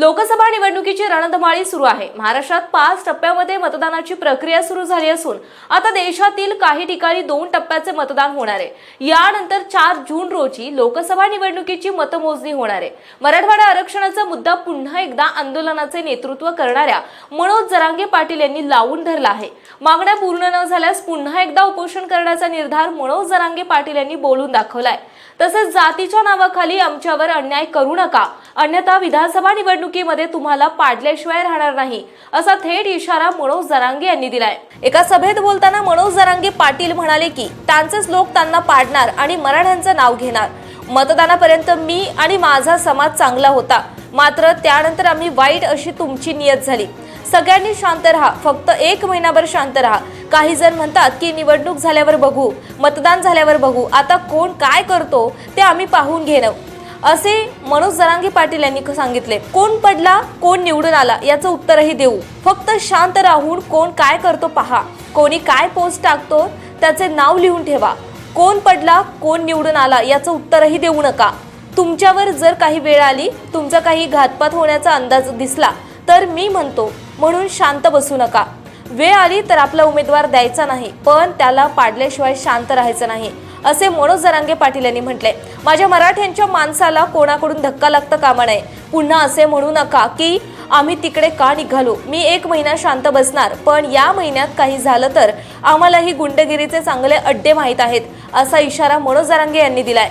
लोकसभा निवडणुकीची रणधमाळी सुरू आहे. महाराष्ट्रात पाच टप्प्यामध्ये मतदानाची प्रक्रिया सुरू झाली असून आता देशातील काही ठिकाणी दोन टप्प्याचे मतदान होणार आहे. यानंतर चार जून रोजी लोकसभा निवडणुकीची मतमोजणी होणार आहे. मराठवाडा आरक्षणाचा मुद्दा पुन्हा एकदा आंदोलनाचे नेतृत्व करणाऱ्या मनोज जरांगे पाटील यांनी लावून धरला आहे. मागण्या पूर्ण न झाल्यास पुन्हा एकदा उपोषण करण्याचा निर्धार मनोज जरांगे पाटील यांनी बोलून दाखवलाय. तसेच जातीच्या नावाखाली आमच्यावर अन्याय करू नका. अन्यथा विधानसभा निवडणुकीमध्ये तुम्हाला पाडल्याशिवाय राहणार नाही असा थेट इशारा मनोज जरांगे यांनी दिलाय. एका सभेत बोलताना मनोज जरांगे पाटील म्हणाले की त्यांचेच लोक त्यांना पाडणार आणि मराठ्यांचं नाव घेणार. मतदानापर्यंत मी आणि माझा समाज चांगला होता. मात्र त्यानंतर आम्ही वाईट अशी तुमची नियत झाली. सगळ्यांनी शांत राहा. फक्त एक महिनाभर शांत राहा. काही जण म्हणतात की निवडणूक झाल्यावर बघू मतदान झाल्यावर बघू आता कोण काय करतो ते आम्ही पाहून घेणं. असे मनोज जरांगे पाटील यांनी सांगितले कोण पडला कोण निवडून आला याचं उत्तरही देऊ. फक्त शांत राहून कोण काय करतो पहा. कोणी काय पोस्ट टाकतो त्याचे नाव लिहून ठेवा. कोण पडला कोण निवडून आला याचं उत्तरही देऊ नका. तुमच्यावर जर काही वेळ आली तुमचा काही घातपात होण्याचा अंदाज दिसला तर मी म्हणतो म्हणून शांत बसू नका. वेळ आली तर आपला उमेदवार द्यायचा नाही पण त्याला पाडल्याशिवाय शांत राहायचं नाही असे मनोज जरांगे पाटील यांनी म्हटले. माझ्या मराठ्यांच्या माणसाला कोणाकडून धक्का लागता कामा नये. पुन्हा असे म्हणू नका की आम्ही तिकडे का निघालो? मी एक महिना शांत बसणार पण या महिन्यात काही झालं तर आम्हालाही गुंडगिरीचे चांगले अड्डे माहीत आहेत असा इशारा मनोज जरांगे यांनी दिलाय.